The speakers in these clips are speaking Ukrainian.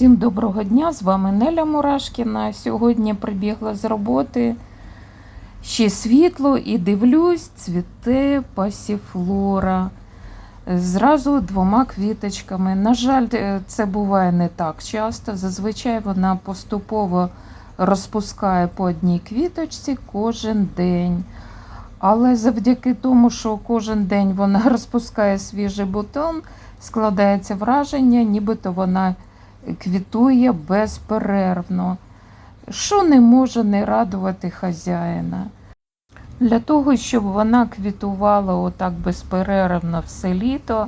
Всім доброго дня! З вами Неля Мурашкіна. Сьогодні прибігла з роботи. Ще світло і дивлюсь, цвіте пасіфлора. Зразу двома квіточками. На жаль, е, це буває не так часто. Зазвичай вона поступово розпускає по одній квіточці кожен день. Але завдяки тому, що кожен день вона розпускає свіжий бутон, складається враження, нібито вона квітує безперервно, що не може не радувати хазяїна. Для того, щоб вона квітувала отак безперервно все літо,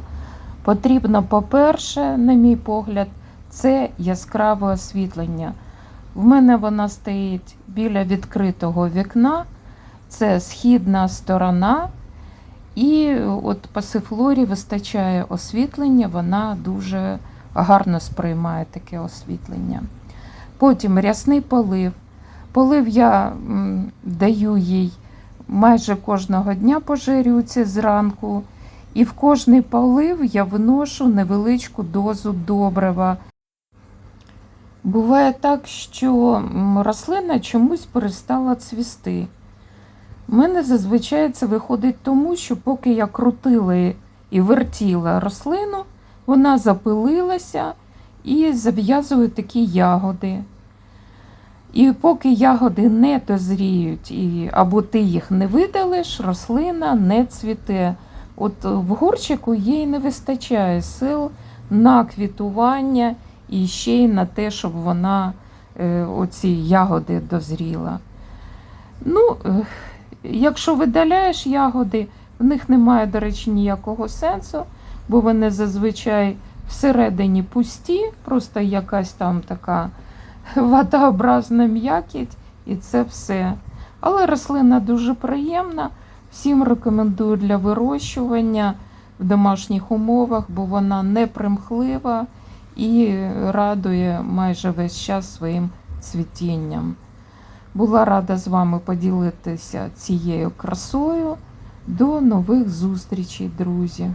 потрібно, по-перше, на мій погляд, це яскраве освітлення. В мене вона стоїть біля відкритого вікна, це східна сторона, і от пасифлорі вистачає освітлення, вона дуже гарно сприймає таке освітлення. Потім рясний полив. Полив я даю їй майже кожного дня по жерюці зранку, і в кожний полив я виношу невеличку дозу добрива. Буває так, що рослина чомусь перестала цвісти. У мене зазвичай це виходить тому, що поки я крутила і вертіла рослину, вона запилилася і зав'язує такі ягоди. І поки ягоди не дозріють, і, або ти їх не видалиш, рослина не цвіте. От в горщику їй не вистачає сил на квітування і ще й на те, щоб вона е, оці ягоди дозріла. Ну, е, якщо видаляєш ягоди, в них немає, до речі, ніякого сенсу, бо вони зазвичай всередині пусті, просто якась там така водообразна м'якіть, і це все. Але рослина дуже приємна. Всім рекомендую для вирощування в домашніх умовах, бо вона не примхлива і радує майже весь час своїм цвітінням. Була рада з вами поділитися цією красою. До нових зустрічей, друзі!